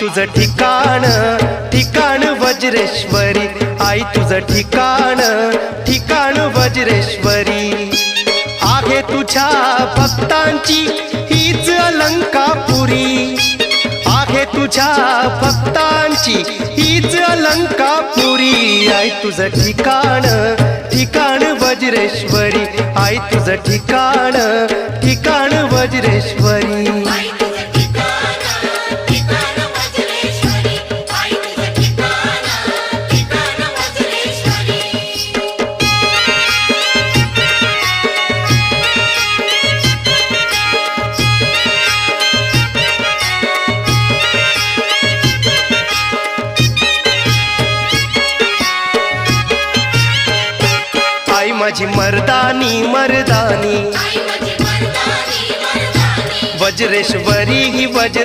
तुझं ठिकाण ठिकाण वज्रेश्वरी. आई तुझं ठिकाण ठिकाण वज्रेश्वरी. आहे तुझ्या भक्तांची हीच अलंकापुरी. आहे तुझ्या भक्तांची हीच अलंकापुरी. आई तुझं ठिकाण ठिकाण वज्रेश्वरी. आई तुझं ठिकाण ठिकाण वज्रेश्वरी. आई माझी मर्दानी मर्दानी. आई माझी मर्दानी मर्दानी. वज्रेश्वरी ही वज्र